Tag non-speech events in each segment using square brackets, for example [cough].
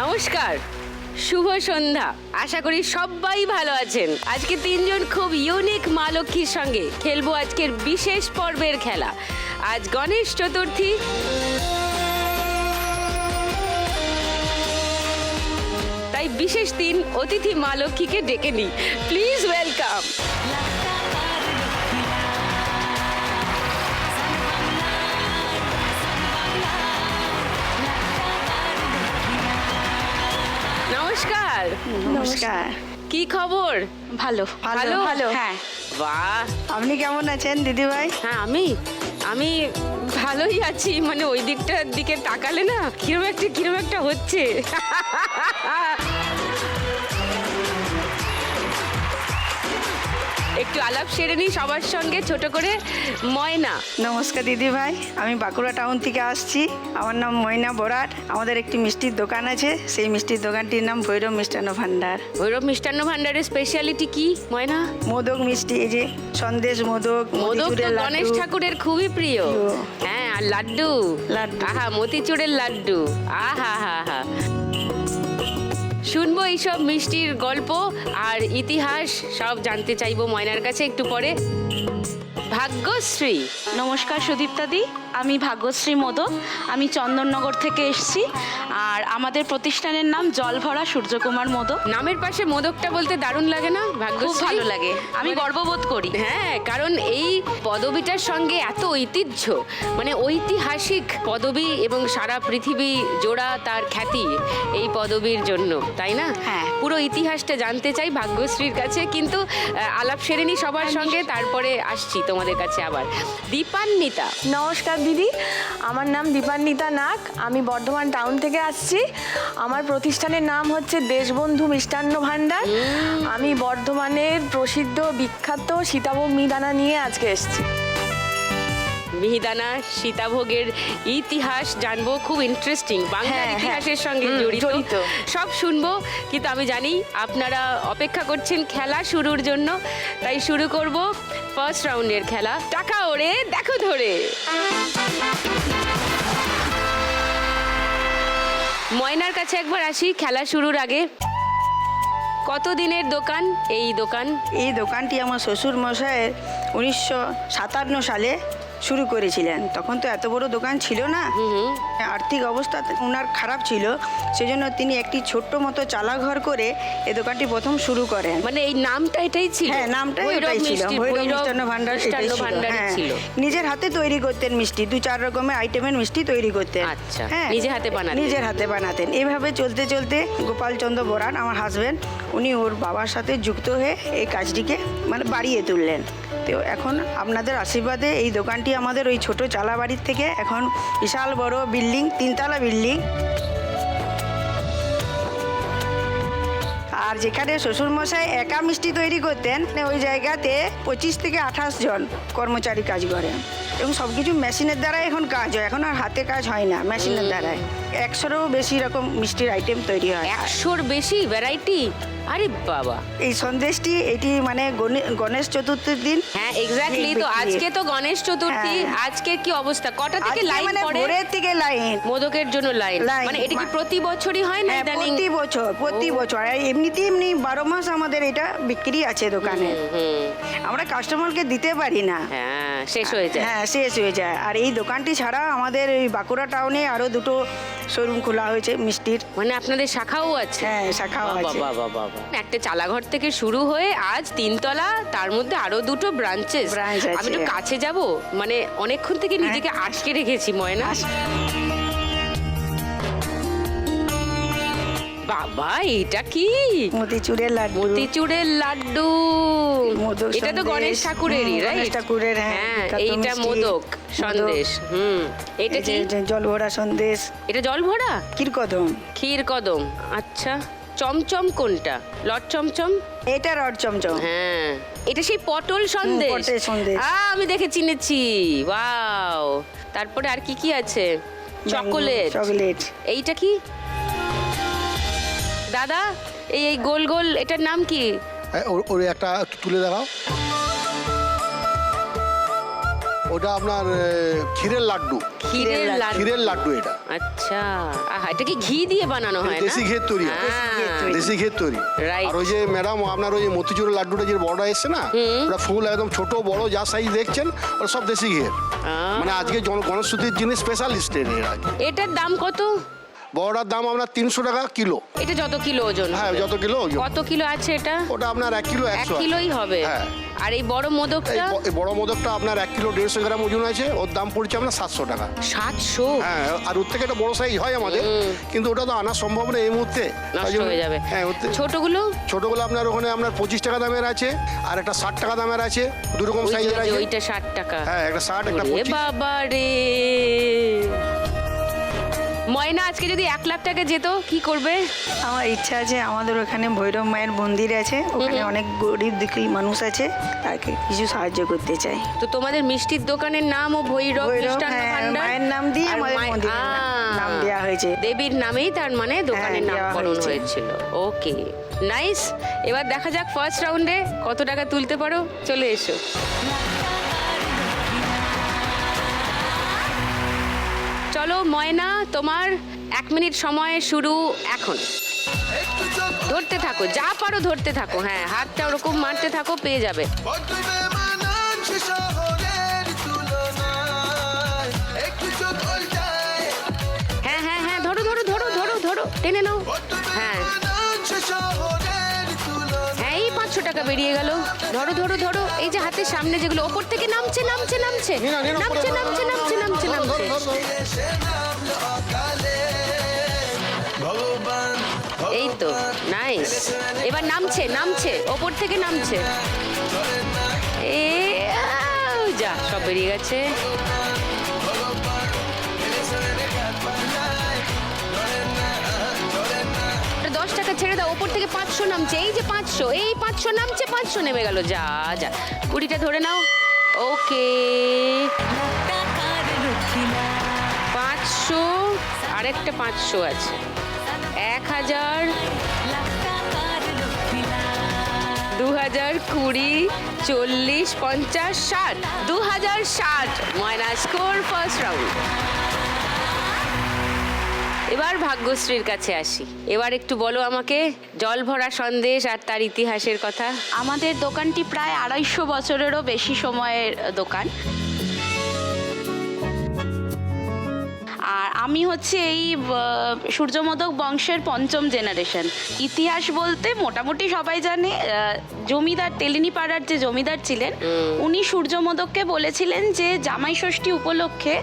নমস্কার। শুভ সন্ধ্যা। আশা করি সবাই ভালো আছেন। আজকে তিনজন খুব ইউনিক মা লক্ষ্মীর সঙ্গে খেলব আজকের বিশেষ পর্বের খেলা। আজ গণেশ চতুর্থী। তাই বিশেষ দিন অতিথি মা লক্ষ্মীকে ডেকে নিই। প্লিজ ওয়েলকাম নমস্কার। নমস্কার। কি খবর? ভালো। ভালো? ভালো। হ্যাঁ। বাহ। আপনি কেমন আছেন দিদিভাই? হ্যাঁ আমি আমি ভালোই আছি। মানে ওই দিকটার দিকে তাকালে না কিরম একটা কিরম একটা হচ্ছে। একটু আলাপ সেরে নি সবার সঙ্গে ছোট করে। ময়না। নমস্কার দিদিভাই আমি বাঁকুড়া টাউন থেকে আসছি। আমার নাম ময়না বরাট। আমাদের একটি মিষ্টির দোকান আছে। সেই মিষ্টির দোকানটির নাম ভৈরব মিষ্টান্ন ভাণ্ডার ভৈরব মিষ্টান্ন ভান্ডারের স্পেশালিটি কি ময়না? মোদক মিষ্টি এই যে সন্দেশ মোদক মোদক তো গণেশ ঠাকুরের খুবই প্রিয়। প্রিয়। হ্যাঁ আর লাড্ডু। লাড্ডু। আহা মতিচুরের লাড্ডু। আহা হা হা। শুনব এইসব মিষ্টির গল্প আর ইতিহাস সব জানতে চাইব ময়নার কাছে একটু পরে। ভাগ্যশ্রী। নমস্কার সুদীপ্তাদি আমি ভাগ্যশ্রী মোদক আমি চন্দননগর থেকে এসেছি। আর আমাদের প্রতিষ্ঠানের নাম জলভরা সূর্যকুমার মোদক নামের পাশে মোদকটা বলতে দারুণ লাগে না? ভাগ্যশ্রী? ভালো লাগে। আমি গর্ববোধ করি। হ্যাঁ কারণ এই পদবিটার সঙ্গে এত ঐতিহ্য মানে ঐতিহাসিক পদবি এবং সারা পৃথিবী জোড়া তার খ্যাতি এই পদবির জন্য তাই না? হ্যাঁ। পুরো ইতিহাসটা জানতে চাই ভাগ্যশ্রীর কাছে কিন্তু আলাপ সেরেনি সবার সঙ্গে তারপরে আসছি তোমাদের কাছে আবার। দীপান্বিতা। নমস্কার দিদি আমার নাম দীপান্বিতা নাক আমি বর্ধমান টাউন থেকে আসছি। আমার প্রতিষ্ঠানের নাম হচ্ছে দেশবন্ধু মিষ্টান্ন ভাণ্ডার আমি বর্ধমানের প্রসিদ্ধ বিখ্যাত সীতাভোগ মিদানা নিয়ে আজকে এসেছি। মিহিদানা সীতাভোগের ইতিহাস জানব খুব ইন্টারেস্টিং বাংলার হ্যাঁ, হ্যাঁ। ইতিহাসের সঙ্গে জড়িত। জড়িত। সব শুনব কিন্তু আমি জানি আপনারা অপেক্ষা করছেন খেলা শুরুর জন্য তাই শুরু করব ফার্স্ট রাউন্ডের খেলা। টাকা ওড়ে দেখো ধরে। ময়নার কাছে একবার আসি খেলা শুরুর আগে। কত দিনের দোকান? এই দোকান। এই দোকানটি আমার শ্বশুর মশাইয়ের উনিশশো সাতান্ন সালে শুরু করেছিলেন। তখন তো এত বড় দোকান ছিল না। আর্থিক অবস্থা ওনার খারাপ ছিল। সেজন্য তিনি একটি ছোট্ট মতো চালাঘর করে এই দোকানটি প্রথম শুরু করেন। মানে এই নামটা এটাই ছিল? হ্যাঁ নামটাই ওটাই ছিল। মিষ্টান্ন ভান্ডার এটাই ছিল। হ্যাঁ। নিজের হাতে তৈরি করতেন মিষ্টি। দু চার রকমের আইটেমের মিষ্টি তৈরি করতেন। আচ্ছা। হ্যাঁ, নিজে হাতে বানাতেন। নিজের হাতে বানাতেন। এইভাবে চলতে চলতে গোপালচন্দ্র বরান আমার হাজবেন্ড উনি ওর বাবার সাথে যুক্ত হয়ে এই কাজটিকে মানে বাড়িয়ে তুললেন। তো এখন আপনাদের আশীর্বাদে এই দোকানটি আমাদের ওই ছোট চালা বাড়ির থেকে এখন বিশাল বড় বিল্ডিং, তিনতলা বিল্ডিং। আর যেখানে শ্বশুরমশাই একা মিষ্টি তৈরি করতেন, ওই জায়গাতে পঁচিশ থেকে আঠাশ জন কর্মচারী কাজ করেন। এবং সব কিছু মেশিনের দ্বারাই এখন কাজ হয়। এখন আর হাতে কাজ হয় না মেশিনের দ্বারাই। একশোরও বেশি রকম মিষ্টির আইটেম তৈরি হয়। একশোর বেশি ভ্যারাইটি আরে বাবা। এই সন্দেশটি এটি মানে গণে- গণেশ চতুর্থীর দিন। হ্যাঁ এক্স্যাক্টলি তো আজকে তো গণেশ চতুর্থী। হ্যাঁ। আজকের কি অবস্থা? কটা থেকে আজকে লাইন মানে পড়ে? ভোরের থেকে লাইন মোদকের জন্য লাইন। মানে এটা কি প্রতি বছরই হয় না হ্যাঁ ইদানিং? প্রতি বছর প্রতি বছর। আর এমনিতে এমনি বারো মাস আমাদের এটা বিক্রি আছে দোকানে। হুম। আমরা কাস্টমারকে দিতে পারি না। হ্যাঁ শেষ হয়ে যায়। হ্যাঁ শেষ হয়ে যায়। আর এই দোকানটি ছাড়া আমাদের এই বাঁকুড়া টাউনে আরও দুটো শোরুম খোলা হয়েছে মিষ্টির। মানে আপনাদের শাখাও আছে? হ্যাঁ শাখাও আছে। বাবা, বাবা। একটা চালাঘর থেকে শুরু হয়ে আজ তিনতলা তার মধ্যে আরও দুটো ব্রাঞ্চেস। হ্যাঁ। আমি একটু কাছে যাব? মানে অনেকক্ষণ থেকে নিজেকে আটকে রেখেছি ময়না। বাবা এটা কি? মতিচুরের লাড্ডু। মতিচুরের লাড্ডু। এটা তো গণেশ ঠাকুরেরই গণেশ ঠাকুরের, হ্যাঁ, হ্যাঁ এইটা মোদক। সন্দেশ হুম। এটা কি? যে জল ভরা সন্দেশ। এটা জল ভরা কিরকদম ক্ষীর কদম আচ্ছা। চমচম কোনটা? লট চমচম? এটা রড চমচম। হ্যাঁ। এটা সেই পটল সন্দেশ? পটল সন্দেশ। আ, আমি দেখে চিনেছি। ওয়াও। তারপরে আর কি কি আছে? চকোলেট। চকলেট। এইটা কি? দাদা এই এই গোল গোল এটার নাম কি? ওর- একটা তুলে দেখাও। ওটা আপনার ক্ষীরের লাড্ডু। ক্ষীরের লাড্ডু। ক্ষীরের লাড্ডু এটা। আচ্ছা। আহা এটা কি ঘি দিয়ে বানানো হয় না? দেশি ঘিয়ের তৈরি। দেশি ঘিয়ের তৈরি. আর ওই যে ম্যাডাম আপনার ওই মতিচুরের লাড্ডুটা যে বড়টা এসছে না ওটা ফুল একদম ছোট বড় যা সাইজ দেখছেন ওটা সব দেশি ঘিয়ের মানে আজকে গণেশচতুর্থীর জিনিস স্পেশালিস্ট এর আজকে এটার দাম কত? বড়টার দাম আপনার তিনশো টাকা কিলো। এটা যত কিলো ওজন হ্যাঁ যত কিলো ওজন। কত কিলো আছে এটা? ওটা আপনার এক কিলো এক একশো কিলোই হবে। হ্যাঁ। আর এই বড় মোদকটা? এই বড় মোদকটা আপনার এক কিলো দেড়শো গ্রাম ওজন আছে ওর দাম পড়ছে আপনার সাতশো টাকা। সাতশো? হ্যাঁ আর ওর থেকে একটা বড় সাইজ হয় আমাদের কিন্তু ওটা তো আনা সম্ভব না এই মুহূর্তে। হয়ে যাবে। হ্যাঁ ছোটগুলো? ছোটগুলো আপনার ওখানে আপনার পঁচিশ টাকা দামের আছে আর একটা ষাট টাকা দামের আছে দু রকম সাইজের আছে। ওইটা ষাট টাকা। হ্যাঁ একটা ষাট একটা বাবা রে ময়না আজকে যদি এক লাখ টাকা যেত কি করবে? আমার ইচ্ছা আছে আমাদের ওখানে ভৈরব মায়ের মন্দির আছে। ওখানে অনেক গরিব দুঃখী মানুষ আছে তাকে কিছু সাহায্য করতে চাই। তো তোমাদের মিষ্টির দোকানের নাম ও ভৈরব, মিষ্টান্ন হ্যাঁ, মায়ের নাম দিয়ে আমাদের মন্দিরের নাম- দেওয়া হয়েছে। দেবীর নামেই তার মানে দোকানের হ্যাঁ, দেওয়া নামকরণ হয়েছিল। Okay nice. এবার দেখা যাক ফার্স্ট রাউন্ডে কত টাকা তুলতে পারো? চলে এসো। চলো ময়না তোমার এক মিনিট সময় শুরু এখন। ধরতে থাকো যা পারো ধরতে থাকো হ্যাঁ হাতটা ওরকম মারতে থাকো পেয়ে যাবে। হ্যাঁ হ্যাঁ হ্যাঁ ধরো ধরো ধরো ধরো ধরো টেনে নাও। হ্যাঁ। হ্যাঁ এই পাঁচশো টাকা বেরিয়ে গেল। ধরো ধরো ধরো এই যে হাতের সামনে যেগুলো ওপর থেকে নামছে নামছে নামছে নামছে নামছে এই তো নাইস এবার নামছে নামছে ওপর থেকে নামছে। এ যা সব বেরিয়ে গেছে। ওটা দশ টাকা ছেড়ে দাও ওপর থেকে পাঁচশো নামছে এই যে পাঁচশো এই পাঁচশো নামছে পাঁচশো নেমে গেল যা যা। কুড়িটা ধরে নাও। ওকে আরেকটা পাঁচশো আছে। এক হাজার, দু হাজার কুড়ি, চল্লিশ, পঞ্চাশ, ষাট। দু হাজার ষাট, ময়না স্কোর ফার্স্ট রাউন্ড এবার ভাগ্যশ্রীর কাছে আসি। এবার একটু বলো আমাকে, জল ভরা সন্দেশ আর তার ইতিহাসের কথা। আমাদের দোকানটি প্রায় আড়াইশো বছরেরও বেশি সময়ের দোকান। আমি হচ্ছে এই সূর্যমোদক বংশের পঞ্চম জেনারেশন ইতিহাস বলতে মোটামুটি সবাই জানে জমিদার তেলিনী পাড়ার যে জমিদার ছিলেন উনি সূর্যমোদককে বলেছিলেন যে জামাই ষষ্ঠী উপলক্ষে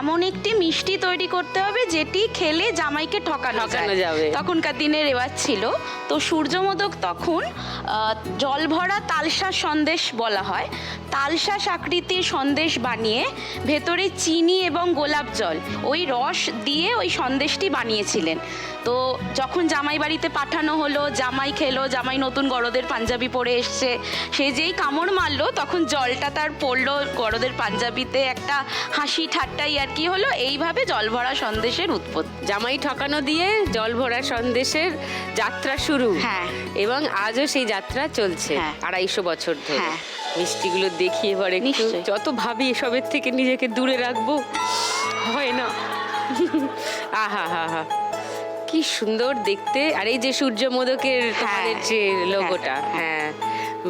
এমন একটি মিষ্টি তৈরি করতে হবে যেটি খেলে জামাইকে ঠকানো যাবে। তখনকার দিনে রেওয়াজ ছিল। তো সূর্যমোদক তখন জল ভরা তালসা সন্দেশ বলা হয়। তালশাঁস আকৃতির সন্দেশ বানিয়ে ভেতরে চিনি এবং গোলাপ জল ওই রস দিয়ে ওই সন্দেশটি বানিয়েছিলেন তো যখন জামাই বাড়িতে পাঠানো হলো জামাই খেলো জামাই নতুন গরদের পাঞ্জাবি পরে এসছে সে যেই কামড় মারলো তখন জলটা তার পড়ল গরদের পাঞ্জাবিতে একটা হাসি ঠাট্টাই আর কি হলো এইভাবে জল ভরা সন্দেশের উৎপত্তি জামাই ঠকানো দিয়ে জল ভরা সন্দেশের যাত্রা শুরু হ্যাঁ। এবং আজও সেই যাত্রা চলছে হ্যাঁ। আড়াইশো বছর ধরে হ্যাঁ। মিষ্টিগুলো দেখি এবার একটু যত ভাবি এসবের থেকে নিজেকে দূরে রাখব হয় না আহা হা হা কি সুন্দর দেখতে। আর এই যে সূর্য মোদকের তোমাদের যে লোগোটা হ্যাঁ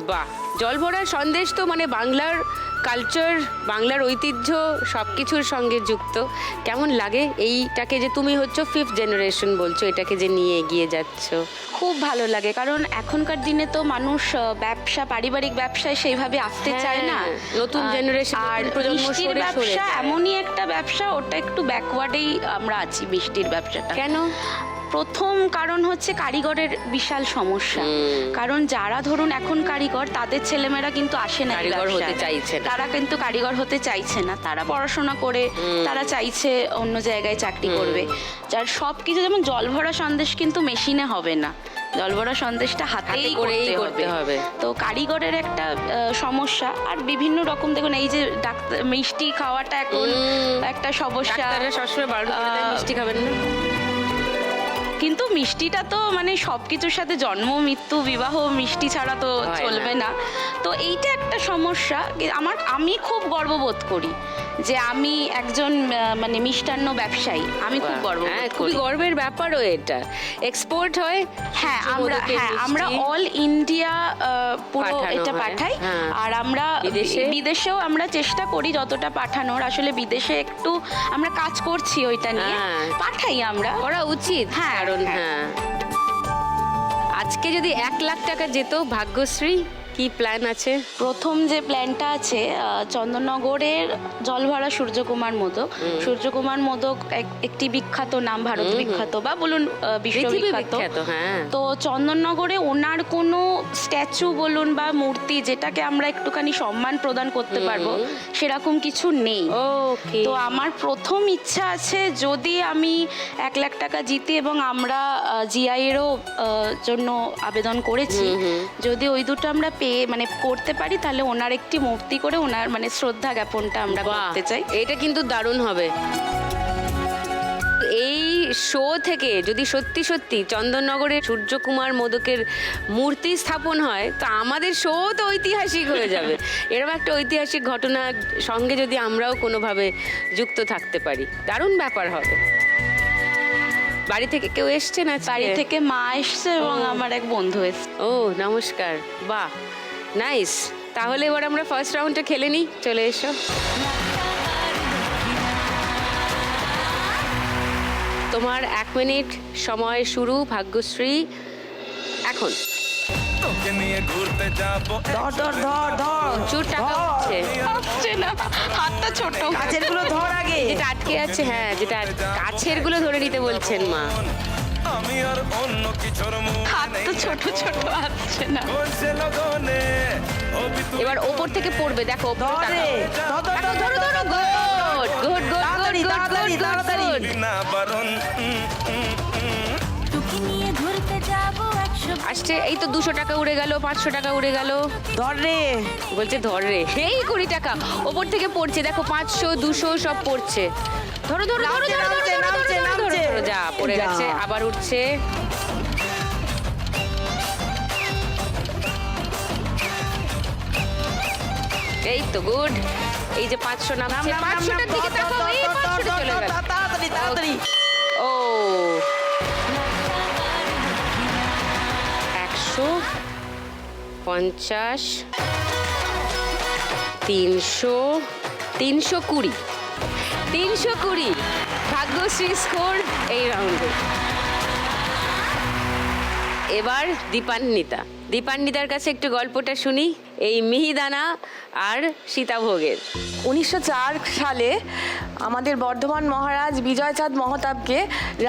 বাহ। জল ভরা সন্দেশ তো মানে বাংলার কালচার বাংলার ঐতিহ্য সব কিছুর সঙ্গে যুক্ত। কেমন লাগে? এইটাকে যে তুমি হচ্ছে ফিফথ জেনারেশন বলছো এটাকে যে নিয়ে এগিয়ে যাচ্ছ। খুব ভালো লাগে কারণ এখনকার দিনে তো মানুষ ব্যবসা পারিবারিক ব্যবসায় সেইভাবে আসতে হ্যাঁ, চায় না। নতুন জেনারেশন আর মিষ্টির ব্যবসা এমনই একটা ব্যবসা ওটা একটু ব্যাকওয়ার্ডেই আমরা আছি মিষ্টির ব্যবসাটা। কেন? প্রথম কারণ হচ্ছে কারিগরের বিশাল সমস্যা। কারণ যারা ধরুন এখন কারিগর তাদের ছেলেমেয়েরা কিন্তু আসে না কারিগর হতে চাইছে তারা কিন্তু কারিগর হতে চাইছে না। তারা পড়াশোনা করে তারা চাইছে অন্য জায়গায় চাকরি করবে। যার সব কিছু যেমন জল ভরা সন্দেশ কিন্তু মেশিনে হবে না। জল ভরা সন্দেশটা হাতেই করতে হবে। তো কারিগরের একটা সমস্যা। আর বিভিন্ন রকম দেখুন এই যে ডাক্তার মিষ্টি খাওয়াটা এখন একটা সমস্যা। সবসময় মিষ্টি খাবেন না। কিন্তু মিষ্টিটা তো মানে সব কিছুর সাথে জন্ম মৃত্যু বিবাহ মিষ্টি ছাড়া তো চলবে না। তো এইটা একটা সমস্যা। আমার আমি খুব গর্ববোধ করি। যে আমি একজন মানে মিষ্টান্ন ব্যবসায়ী। আমি খুব হ্যাঁ খুবই গর্বের ব্যাপারও এটা। এক্সপোর্ট হয় হ্যাঁ আমরা হ্যাঁ আমরা অল ইন্ডিয়া পুরো এটা পাঠাই। হ্যাঁ। আর আমরা বিদেশে? বিদেশেও আমরা চেষ্টা করি যতটা পাঠানোর। আসলে বিদেশে একটু আমরা কাজ করছি ওইটা নিয়ে। হ্যাঁ। পাঠাই আমরা। করা উচিত। হ্যাঁ, কারণ। হ্যাঁ। আজকে যদি এক লাখ টাকা যেত ভাগ্যশ্রী কি প্ল্যান আছে? প্রথম যে প্ল্যানটা আছে চন্দননগরের জলভরা সূর্যকুমার মোদক। সূর্যকুমার মোদক এক- একটি বিখ্যাত নাম ভারত বিখ্যাত বা বলুন বিশ্ববিখ্যাত বিখ্যাত। হ্যাঁ। তো চন্দননগরে ওনার কোনো স্ট্যাচু বলুন বা মূর্তি যেটাকে আমরা একটুখানি সম্মান প্রদান করতে পারব সেরকম কিছু নেই। ওকে তো আমার প্রথম ইচ্ছা আছে যদি আমি এক লাখ টাকা জিতি এবং আমরা জিআই এরও জন্য আবেদন করেছি যদি ওই দুটো আমরা পেয়ে মানে করতে পারি তাহলে ওনার একটি মূর্তি করে ওনার মানে শ্রদ্ধা জ্ঞাপনটা আমরা করতে চাই। এটা কিন্তু দারুণ হবে। এই শো থেকে যদি সত্যি সত্যি চন্দননগরে সূর্যকুমার মোদকের মূর্তি স্থাপন হয় তো আমাদের শো তো ঐতিহাসিক হয়ে যাবে। [laughs] এরকম একটা ঐতিহাসিক ঘটনার সঙ্গে যদি আমরাও কোনোভাবে যুক্ত থাকতে পারি দারুণ ব্যাপার হবে। বাড়ি থেকে কেউ এসছে না? বাড়ি থেকে মা এসছে এবং আমার এক বন্ধু এসছে। ও নমস্কার। বাহ! নাইস তাহলে এবার আমরা ফার্স্ট রাউন্ডটা খেলে নিই। চলে এসো। তোমার এক মিনিট সময় শুরু ভাগ্যশ্রী। এখন। তোকে নিয়ে ঘুরতে যাব। ধর ধর ধর ধর। প্রচুর টাকা হচ্ছে। না। হাতটা ছোট। কাছেরগুলো ধর আগে। যেটা আটকে আছে হ্যাঁ যেটা কাছেরগুলো ধরে নিতে বলছেন মা। অন্য কিছুর ছোট ছোট আসছে না এবার ওপর থেকে পড়বে দেখো ধর ধর ধর গুড গুড গুড। না বারণ ঘুরতে যাব একশো আসছে এই তো দুশো টাকা উড়ে গেল পাঁচশো টাকা উড়ে গেল ধর রে বলছে ধর রে এই কুড়ি টাকা ওপর থেকে পড়ছে দেখো পাঁচশো দুশো সব পড়ছে ধরো ধরো ধরো ধরো ধরো পড়ে গেছে আবার উঠছে। এই তো গুড। এই যে পাঁচশো নাম নামছে নাম নাম পাঁচশোটার দিকে তাকাও এই পাঁচশোটা চলে গেল। তাড়াতাড়ি তাড়াতাড়ি। ও। একশো পঞ্চাশ তিনশো তিনশো কুড়ি তিনশো কুড়ি। ভাগ্যশ্রী স্কোর এই রাউন্ডে এবার দীপান্বিতা। দীপান্বিতার কাছে একটু গল্পটা শুনি এই মিহিদানা আর সীতাভোগের। উনিশশো চার সালে আমাদের বর্ধমান মহারাজ বিজয়চাঁদ মহতাবকে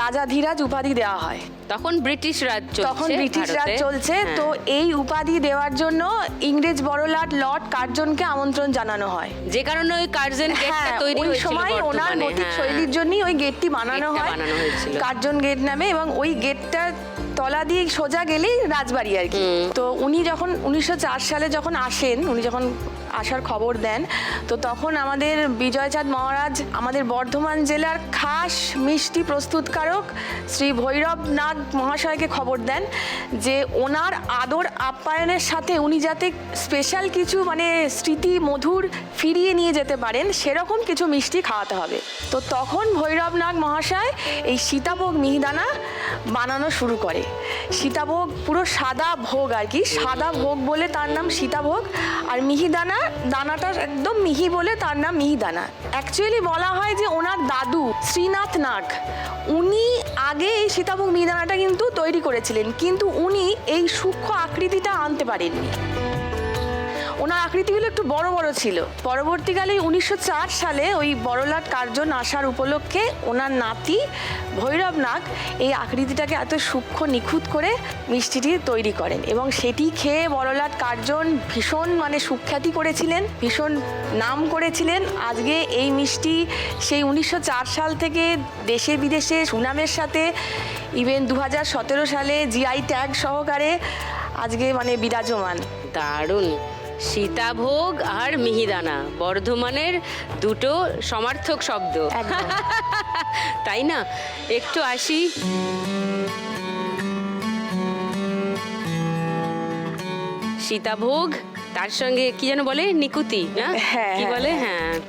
রাজা ধীরাজ উপাধি দেওয়া হয়। তখন ব্রিটিশ রাজ তখন ব্রিটিশ রাজ চলছে হ্যাঁ। তো এই উপাধি দেওয়ার জন্য ইংরেজ বড়লাট লর্ড কার্জনকে আমন্ত্রণ জানানো হয়। যে কারণে ওই কার্জন গেটটা হ্যাঁ তৈরি ওই সময় ওনার গতিক হ্যাঁ। শৈলীর জন্যই ওই গেটটি বানানো হয় কার্জন গেট নামে এবং ওই গেটটা তলা দিয়ে সোজা গেলেই রাজবাড়ি আর কি। তো উনি যখন উনিশশো চার সালে যখন আসেন উনি যখন আসার খবর দেন। তো তখন আমাদের বিজয়চাঁদ মহারাজ, আমাদের বর্ধমান জেলার খাস মিষ্টি প্রস্তুতকারক শ্রী ভৈরবনাথ মহাশয়কে খবর দেন যে ওনার আদর আপ্যায়নের সাথে উনি যাতে স্পেশাল কিছু মানে স্মৃতি মধুর ফিরিয়ে নিয়ে যেতে পারেন, সেরকম কিছু মিষ্টি খাওয়াতে হবে। তো তখন ভৈরব নাগ মহাশয় এই সীতাভোগ মিহিদানা বানানো শুরু করে। সীতাভোগ পুরো সাদা ভোগ আর কি, সাদা ভোগ বলে তার নাম সীতাভোগ। আর মিহিদানা দানাটা একদম মিহি বলে তার নাম মিহিদানা অ্যাকচুয়ালি বলা হয় যে ওনার দাদু, শ্রীনাথ নাগ। উনি আগে এই সীতাভোগ মিহিদানাটা কিন্তু তৈরি করেছিলেন, কিন্তু উনি এই সূক্ষ্ম আকৃতিটা আনতে পারেননি। ওনার আকৃতিগুলো একটু বড় বড় ছিল। পরবর্তীকালে উনিশশো চার সালে ওই বড়লাট কার্জন আসার উপলক্ষে ওনার নাতি ভৈরব নাগ এই আকৃতিটাকে এত সূক্ষ্ম নিখুঁত করে মিষ্টিটি তৈরি করেন এবং সেটি খেয়ে বড়লাট কার্জন ভীষণ মানে সুখ্যাতি করেছিলেন, ভীষণ নাম করেছিলেন। আজকে এই মিষ্টি সেই উনিশশো চার সাল থেকে দেশে বিদেশে সুনামের সাথে ইভেন দু হাজার সতেরো সালে জিআই ট্যাগ সহকারে আজকে মানে বিরাজমান। দারুণ। সীতাভোগ আর মিহিদানা বর্ধমানের দুটো সমার্থক শব্দ। [laughs] তাই না? একটু আসি। সীতাভোগ তার সঙ্গে কি যেন বলে? নিকুতি হ্যাঁ, কি হ্যাঁ, হ্যাঁ। বলে? হ্যাঁ।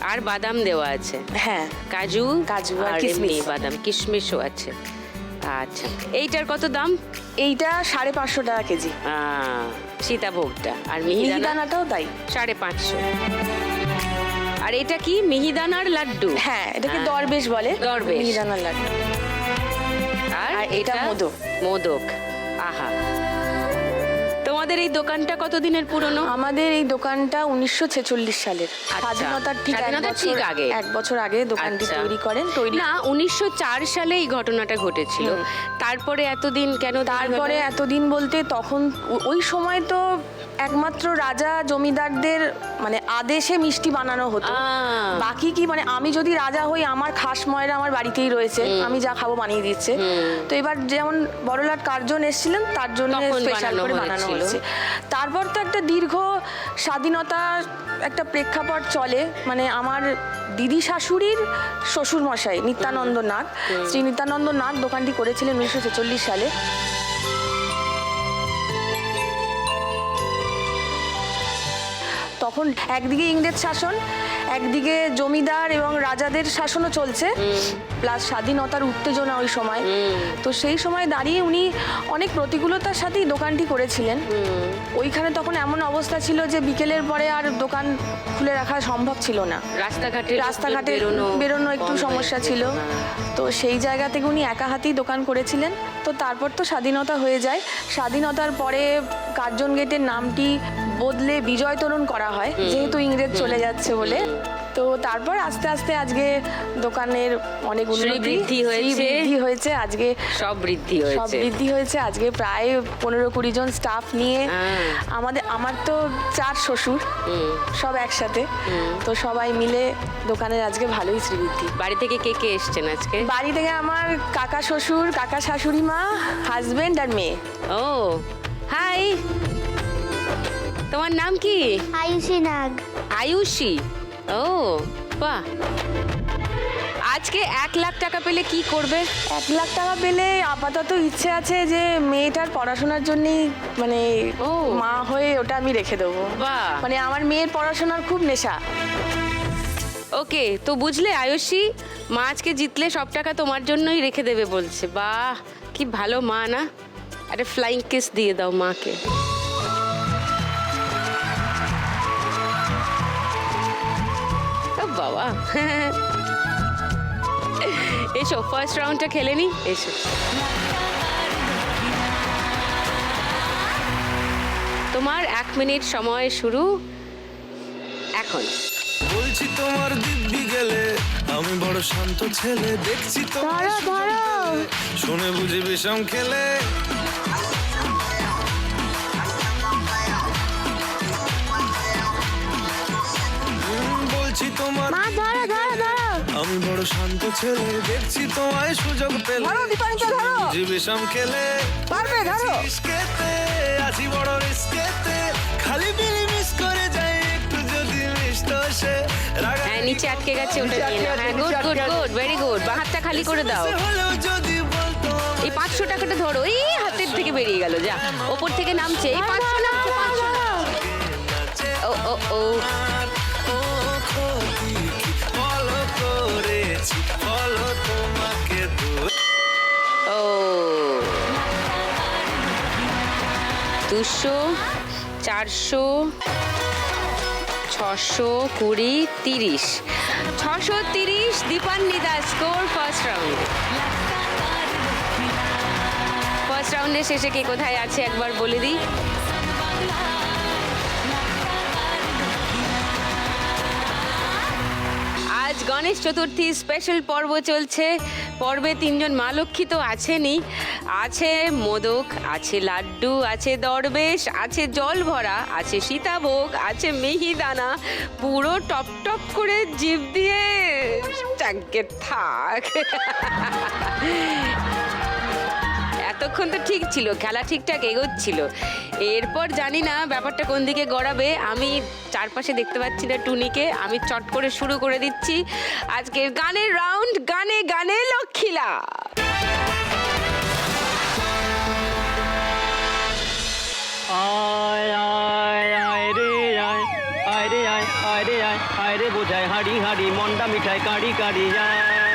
আর বাদাম দেওয়া আছে। হ্যাঁ। কাজু কাজু আর বাদাম কিশমিশও আছে। আচ্ছা এইটার কত দাম? এইটা সাড়ে পাঁচশো টাকা কেজি। আহ, সীতাভোগটা। আর মিহিদানা? মিহিদানাটাও তাই। সাড়ে পাঁচশো। আর এটা কি? মিহিদানার লাড্ডু? হ্যাঁ এটাকে দরবেশ বলে। দরবেশ। মিহিদানার লাড্ডু। আর এটা? মোদক। মোদক। আহা। তোমাদের এই দোকানটা কতদিনের পুরনো? আমাদের এই দোকানটা উনিশশো ছেচল্লিশ সালের। স্বাধীনতার ঠিক এক স্বাধীনতার বছর ঠিক আগে। এক বছর আগে দোকানটি আচ্ছা। তৈরি করেন তৈরি না উনিশশো চার সালে এই ঘটনাটা ঘটেছিল। তারপরে এতদিন কেন তারপরে এতদিন বলতে তখন ও- ওই সময় তো একমাত্র রাজা জমিদারদের মানে আদেশে মিষ্টি বানানো হতো। বাকি কি মানে আমি যদি রাজা হই আমার খাস ময়রা আমার বাড়িতেই রয়েছে আমি যা খাব বানিয়ে দিচ্ছে। তো এবার যেমন বড়লাট কার্জন এসেছিলেন তার জন্য স্পেশাল করে বানানো। হচ্ছে তারপর তো একটা দীর্ঘ স্বাধীনতা একটা প্রেক্ষাপট চলে। মানে আমার দিদি শাশুড়ির শ্বশুর মশাই নিত্যানন্দ নাথ শ্রী নিত্যানন্দ নাথ দোকানটি করেছিলেন উনিশশো ছেচল্লিশ সালে। তখন একদিকে ইংরেজ শাসন একদিকে জমিদার এবং রাজাদের শাসনও চলছে। প্লাস স্বাধীনতার উত্তেজনা ওই সময়। তো সেই সময় দাঁড়িয়ে উনি অনেক প্রতিকূলতার সাথেই দোকানটি করেছিলেন। ওইখানে তখন এমন অবস্থা ছিল যে বিকেলের পরে আর দোকান খুলে রাখা সম্ভব ছিল না। রাস্তাঘাটে রাস্তাঘাটে বেরোনো একটু সমস্যা ছিল। তো সেই জায়গা থেকে উনি একা হাতেই দোকান করেছিলেন। তো তারপর তো স্বাধীনতা হয়ে যায়। স্বাধীনতার পরে কার্জন গেটের নামটি বদলে বিজয় তরুণ করা হয় যেহেতু ইংরেজ চলে যাচ্ছে বলে। তো তারপর আস্তে আস্তে আজকে দোকানের অনেক উন্নতি শ্রীবৃদ্ধি হয়েছে। হয়েছে আজকে সব বৃদ্ধি সব বৃদ্ধি হয়েছে। আজকে প্রায় পনেরো কুড়ি জন স্টাফ নিয়ে হ্যাঁ। আমাদের আমার তো চার শ্বশুর সব একসাথে। তো সবাই মিলে দোকানের আজকে ভালোই শ্রীবৃদ্ধি বাড়ি থেকে কে কে এসছেন আজকে? বাড়ি থেকে আমার কাকা শ্বশুর কাকা শাশুড়ি মা হাজবেন্ড আর মেয়ে। ও হাই তোমার নাম কি? আয়ুষী নাগ। আয়ুষী। ও বাহ। আজকে এক লাখ টাকা পেলে কি করবে? এক লাখ টাকা পেলে আপাতত ইচ্ছে আছে যে মেয়েটার পড়াশোনার জন্যই মানে ও। মা হয়ে ওটা আমি রেখে দেবো। বাহ। মানে আমার মেয়ের পড়াশোনার খুব নেশা। ওকে তো বুঝলে আয়ুষী মা আজকে জিতলে সব টাকা তোমার জন্যই রেখে দেবে বলছে। বাহ কি ভালো মা না? একটা ফ্লাইং কিস দিয়ে দাও মাকে। বাবা। এসো ফার্স্ট রাউন্ডটা খেলে নি? এসো। তোমার এক মিনিট সময় শুরু। এখন। বলছি তোমার দিব্যি গেলে আমি বড় শান্ত ছেলে দেখছি তোমার ধরো, ধরো। শুনে বুঝি বিষম খেলে। বলছি তোমার মা ধরো ধরো ধরো। আমি বড় শান্ত ছেলে দেখছি তোমায় সুযোগ পেলে। ধরো, দীপানিতা, ধরো। বুঝি বিষম খেলে পারবে, ধরো। রিস্কেতে আছি বড় রিস্কেতে। খালি বিলি মিস করে যাই একটু যদি তো সে। হ্যাঁ নিচে আটকে গেছে ওটা নিয়ে নাও। হ্যাঁ good good good very good বা হাতটা খালি করে দাও। এই পাঁচশো টাকাটা ধরো। এই হাতের থেকে বেরিয়ে গেল যা। ওপর থেকে নামছে। এই পাঁচশো নামছে পাঁচশো ও ও ও। ও। দুশো, চারশো, ছশো কুড়ি, তিরিশ। ছশো তিরিশ Dipanwita score first round. First রাউন্ডের শেষে কে কোথায় আছে একবার বলে দিই? আজ গণেশ চতুর্থী স্পেশাল পর্ব চলছে। পর্বে তিনজন মা লক্ষ্মী তো আছেনই। আছে মোদক, আছে লাড্ডু, আছে দরবেশ, আছে জল ভরা, আছে সীতাভোগ, আছে মিহিদানা পুরো টপ টপ করে জিভ দিয়ে। থাক। ততক্ষণ তো ঠিক ছিল, খেলা ঠিকঠাক এগোচ্ছিল। এরপর জানি না ব্যাপারটা কোন দিকে গড়াবে। আমি চারপাশে দেখতে পাচ্ছি না টুনিকে। আমি চট করে শুরু করে দিচ্ছি আজকে গানের রাউন্ড। গানে গানে লক্ষ্মীলা। আয় আয় রে আয় রে, আয় আয় রে, আয় আয় রে, বোঝায় হাড়ি হাড়ি মন্ডা মিঠাই কাড়ি কাড়ি যায়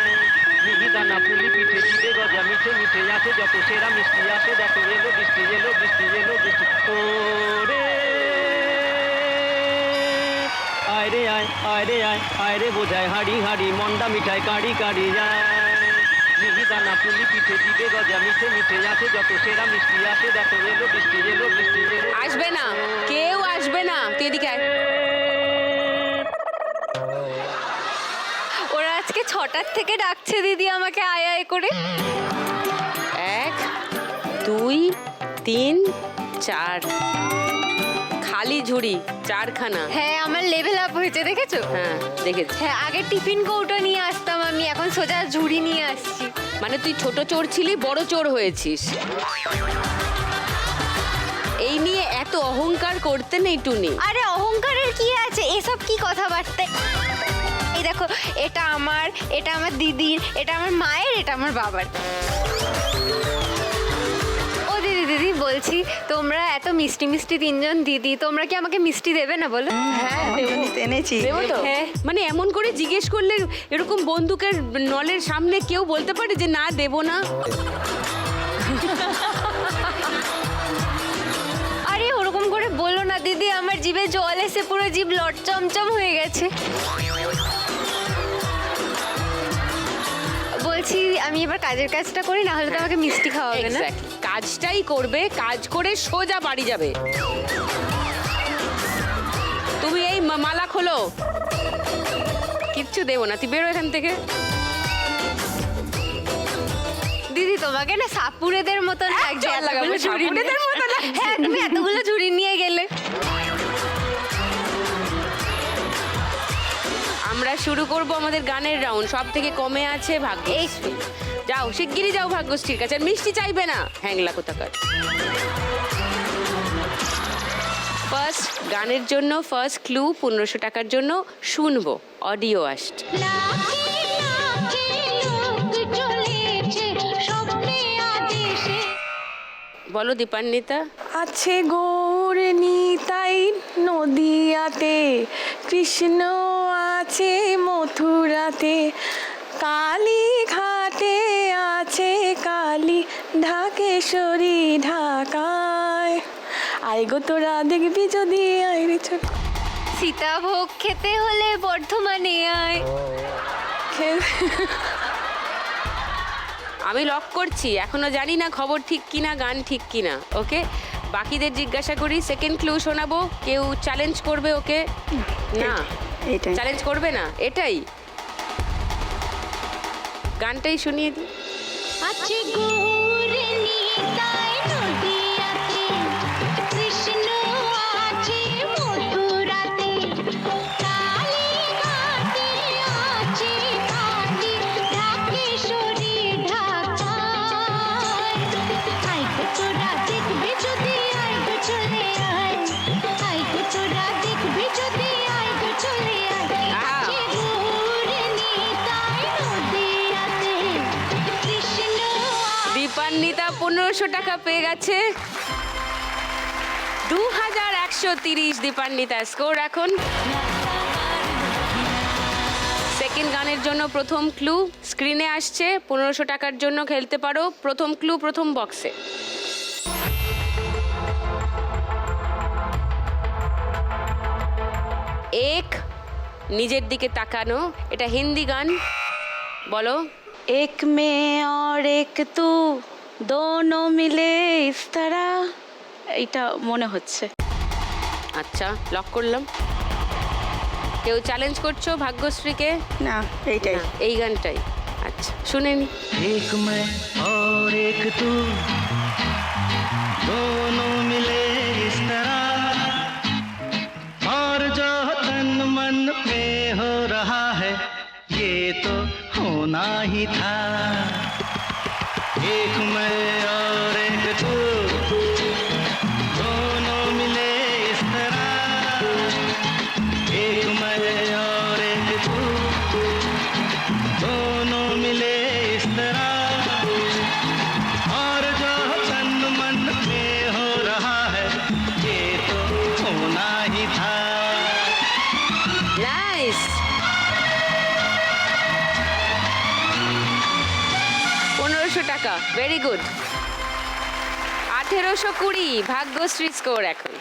মিহিদানা পুলি পিঠে জিবে গজা, মিঠে মিঠে আছে যত সেরা মিষ্টি আসে দেখো, এলো বৃষ্টি এলো বৃষ্টি এলো বৃষ্টি। ওরে, আয় রে আয় আয় রে আয় আয় রে বোঝায় হাড়ি হাড়ি, মন্ডা মিঠাই কাড়ি কাড়ি যায়। মিহিদানা পুলি পিঠে জিবে গজা, মিঠে মিঠে আছে যত সেরা মিষ্টি আসে দেখো, এলো বৃষ্টি এলো বৃষ্টি, এলো আসবে না, কেউ আসবে না। তুই এদিকে আয়। আজকে ছটার থেকে ডাকছে দিদি আমাকে আয় আয় করে। এক দুই তিন চার। খালি ঝুড়ি চারখানা। হ্যাঁ আমার লেভেল আপ হয়েছে দেখেছ? হ্যাঁ দেখেছি। হ্যাঁ আগে টিফিন কৌটো নিয়ে আসতাম আমি এখন সোজা ঝুড়ি নিয়ে আসছি। মানে তুই ছোট চোর ছিলি বড় চোর হয়েছিস। এই নিয়ে এত অহংকার করতে নেই টুনি। আরে অহংকারের কি আছে? এসব কি কথাবার্তা? এই দেখো এটা আমার এটা আমার দিদির এটা আমার মায়ের এটা আমার বাবার। ও দিদি দিদি বলছি তোমরা এত মিষ্টি মিষ্টি তিনজন দিদি তোমরা কি আমাকে মিষ্টি দেবে না বলো? হ্যাঁ এনেছি। হ্যাঁ। মানে এমন করে জিজ্ঞেস করলে এরকম বন্দুকের নলের সামনে কেউ বলতে পারে যে না দেব না আরে ওরকম করে বলো না দিদি আমার জিভে জল এসে পুরো জিভ লট চমচম হয়ে গেছে। বলছি আমি এবার কাজের কাজটা করি না হলে তো আমাকে মিষ্টি খাওয়াবে না। Exactly. কাজটাই করবে কাজ করে সোজা বাড়ি যাবে। তুমি এই মা- মালা খোলো। কিচ্ছু দেবো না তুই বেরো এখান থেকে। দিদি তোমাকে না সাপুরেদের মতন লাগছে চল লাগাবো, এতগুলো ঝুড়ি নিয়ে। মতো হ্যাঁ তুমি এতগুলো আমরা শুরু করব আমাদের গানের রাউন্ড সব থেকে কমে আছে ভাগ্যশ্রী। যাও শিগগিরই যাও ভাগ্যশ্রীর কাছে। আর মিষ্টি চাইবে না? হ্যাংলা কোথাকার। ফার্স্ট গানের জন্য ফার্স্ট ক্লু পনেরোশো টাকার জন্য শুনব। অডিও আসছে। বলো দীপান্বিতা। আছে গৌর নিতাই নদিয়াতে কৃষ্ণ আছে মথুরাতে কালী ঘাটে আছে কালী ঢাকেশ্বরী ঢাকায়। আয় গো তোরা দেখবি যদি আয় রে ছোট। সীতাভোগ খেতে হলে বর্ধমানে আয়। আমি লক করছি এখনও জানি না খবর ঠিক কিনা গান ঠিক কিনা ওকে? বাকিদের জিজ্ঞাসা করি সেকেন্ড ক্লু শোনাবো কেউ চ্যালেঞ্জ করবে ওকে? না? এটাই। চ্যালেঞ্জ করবে না এটাই। গানটাই শুনিয়ে দিই টাকা পেয়ে গেছে। দু হাজার একশো তিরিশ দীপান্বিতা স্কোর এখন। সেকেন্ড গানের জন্য প্রথম ক্লু স্ক্রিনে আসছে, পনেরোশো টাকার জন্য খেলতে পারো। প্রথম ক্লু, প্রথম বক্সে। এক, নিজের দিকে তাকানো, এটা হিন্দি গান। বলো। এক মে और এক তু। দোনো মিলে ইস তারা এইটা মনে হচ্ছে আচ্ছা লক করলাম কেউ চ্যালেঞ্জ করছো ভাগ্যশ্রীকে না এইটাই না, এই গানটাই আচ্ছা শুনে নি एक मैं और एक तू दोनों मिले इस तरह और जो तन मन में हो रहा है ये तो होना ही था एक मैं और ভেরি গুড আঠেরোশো কুড়ি ভাগ্যশ্রী স্কোর এখন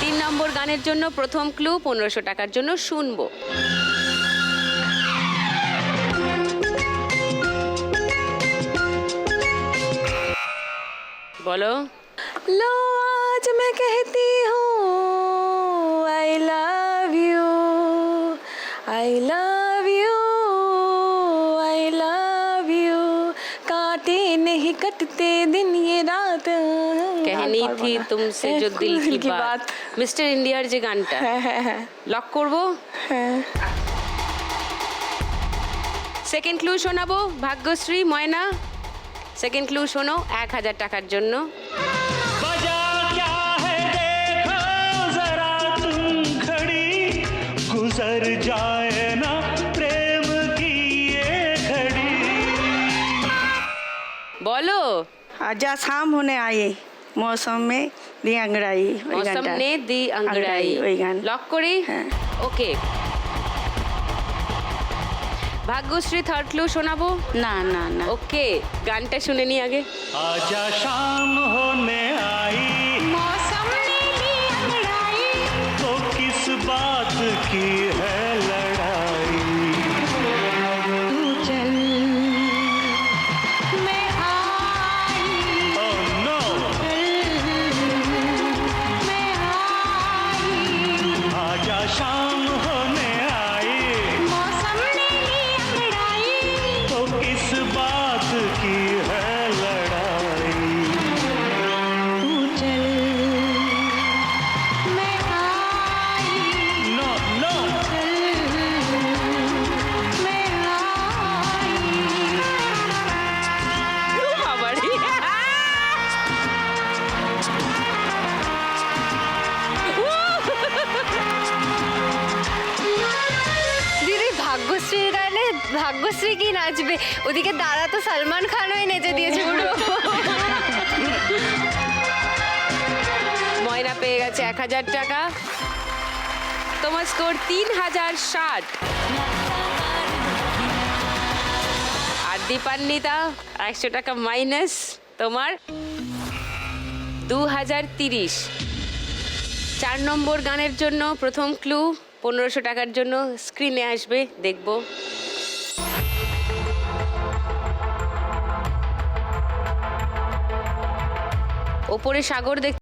তিন নম্বর গানের জন্য প্রথম ক্লু পনেরোশো টাকার জন্য শুনবো বলো लो आज मैं कहती कहनी আর পারবো थी না। तुमसे হ্যাঁ, जो दिल की কি बात মিস্টার ইন্ডিয়ার যে গানটা হ্যাঁ হ্যাঁ হ্যাঁ লক করবো হ্যাঁ সেকেন্ড ক্লু শোনাবো ভাগ্যশ্রী ময়না সেকেন্ড ক্লু শোনো এক হাজার টাকার জন্য बजा क्या है देखो जरा तुम खड़ी गुजर जाए ना प्रेम की ये घड़ी বলো आजा शाम होने आई मौसम में दी अंगड़ाई ওই মৌসম গানটা। নে দি আংড়াই ওই গান লক করি হ্যাঁ। ওকে ভাগ্যশ্রী থার্ড ক্লু শোনাবো না না না ওকে গানটা শুনে নি আগে आजा शाम होने आई मौसम ने ली अंगड़ाई तो किस बात की ভাগ্যশ্রী কি নাচবে? ওদিকে দাদা তো সালমান খান হয়ে নেচে দিয়েছে পুরো। ময়না পেয়ে গেছে এক হাজার টাকা। তোমার স্কোর তিন হাজার ষাট। আর দীপান্বিতা, একশো টাকা মাইনাস তোমার দু হাজার তিরিশ। চার নম্বর গানের জন্য প্রথম ক্লু, পনেরোশো টাকার জন্য স্ক্রিনে আসবে, দেখব। ওপরে সাগর দেখ